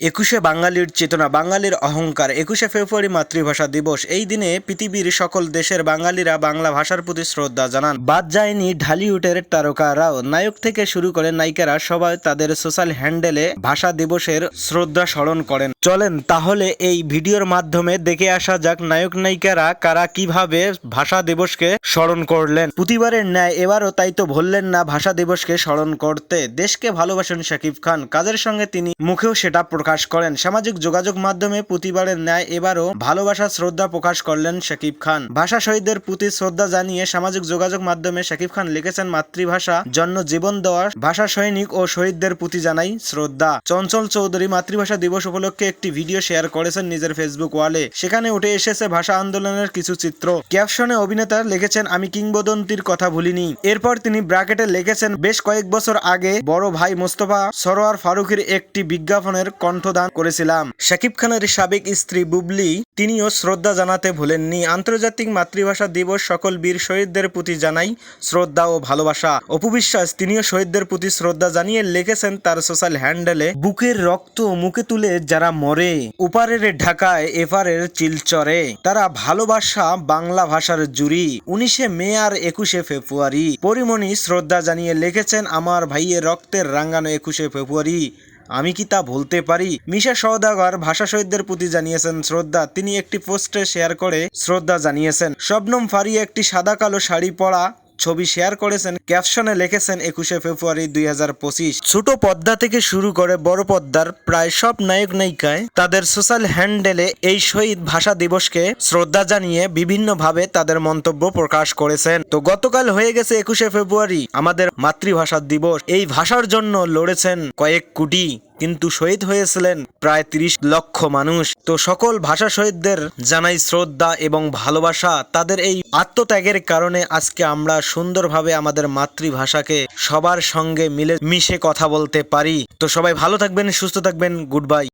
একুশে বাঙালির চেতনা, বাঙালির অহংকার, একুশে ফেব্রুয়ারি মাতৃভাষা দিবস। এই দিনে পৃথিবীর সকল দেশের বাঙালিরা বাংলা ভাষার প্রতি শ্রদ্ধা জানান। বাদ যায়নি ঢালিউডের তারকারাও নায়ক থেকে শুরু করে নায়িকারা সবাই তাদের সোশ্যাল হ্যান্ডেলে ভাষা দিবসের শ্রদ্ধা স্মরণ করেন। চলেন তাহলে এই ভিডিওর মাধ্যমে দেখে আসা যাক নায়ক নায়িকারা কারা কীভাবে ভাষা দিবসকে স্মরণ করলেন। প্রতিবারের ন্যায় এবারও তাই তো ভুললেন না ভাষা দিবসকে স্মরণ করতে। দেশকে ভালোবাসেন শাকিব খান। কাজের সঙ্গে তিনি মুখেও সেটা প্রকাশ করেন। সামাজিক যোগাযোগ মাধ্যমে প্রতিবারের ন্যায় এবারও ভালোবাসা শ্রদ্ধা প্রকাশ করলেন শাকিব খান। ভাষা শহীদদের প্রতি শ্রদ্ধা জানিয়ে সামাজিক যোগাযোগ মাধ্যমে শাকিব খান লিখেছেন মাতৃভাষা, জন্য জীবন দেওয়ার ভাষা সৈনিক ও শহীদদের প্রতি জানাই শ্রদ্ধা। চঞ্চল চৌধুরী মাতৃভাষা দিবস উপলক্ষে একটি ভিডিও শেয়ার করেছেন নিজের ফেসবুক ওয়ালে। সেখানে উঠে এসেছে ভাষা আন্দোলনের কিছু চিত্র। ক্যাপশনে অভিনেতা লিখেছেন, আমি কিংবদন্তির কথা ভুলিনি। এরপর তিনি ব্র্যাকেটে লিখেছেন, বেশ কয়েক বছর আগে বড় ভাই মোস্তফা সরোয়ার ফারুকের একটি বিজ্ঞাপনের কণ্ঠদান করেছিলাম। শাকিব খানের সাবেক স্ত্রী বুবলি, তিনিও শ্রদ্ধা জানাতে ভুলেননি। আন্তর্জাতিক মাতৃভাষা দিবস সকল বীর শহীদদের প্রতি জানাই শ্রদ্ধা ও ভালোবাসা। অপু বিশ্বাস, তিনিও শহীদদের প্রতি শ্রদ্ধা জানিয়ে লিখেছেন তার সোশ্যাল হ্যান্ডেলে, বুকের রক্ত মুখে তুলে যারা মরে, উপারের ঢাকায় এপারের চিলচরে। তারা ভালোবাসা বাংলা ভাষার জুড়ি। উনিশে মে আর একুশে ফেব্রুয়ারি। পরিমণি শ্রদ্ধা জানিয়ে লিখেছেন, আমার ভাইয়ের রক্তের রাঙ্গানো একুশে ফেব্রুয়ারি। আমি কি তা বলতে পারি? মিশা সওদাগর ভাষা শহীদদের প্রতি জানিয়েছেন, শ্রদ্ধা। তিনি একটি পোস্টে শেয়ার করে শ্রদ্ধা জানিয়েছেন। শবনম ফারিয়া একটি সাদা কালো শাড়ি পরা ছবি শেয়ার করেছেন, ক্যাপশনে লিখেছেন একুশে ফেব্রুয়ারি দুই হাজার পঁচিশ। ছোট পদ্মা থেকে শুরু করে বড় পদ্মার প্রায় সব নায়ক নায়িকায় তাদের সোশ্যাল হ্যান্ডেলে এই শহীদ ভাষা দিবসকে শ্রদ্ধা জানিয়ে বিভিন্নভাবে তাদের মন্তব্য প্রকাশ করেছেন। তো গতকাল হয়ে গেছে একুশে ফেব্রুয়ারি, আমাদের মাতৃভাষা দিবস। এই ভাষার জন্য লড়েছেন কয়েক কোটি। কিন্তু শহীদ হয়েছিলেন প্রায় তিরিশ লক্ষ মানুষ। তো সকল ভাষা শহীদদের জানাই শ্রদ্ধা এবং ভালোবাসা। তাদের এই আত্মত্যাগের কারণে আজকে আমরা সুন্দরভাবে আমাদের মাতৃভাষাকে সবার সঙ্গে মিলে মিশে কথা বলতে পারি। তো সবাই ভালো থাকবেন, সুস্থ থাকবেন, গুড বাই।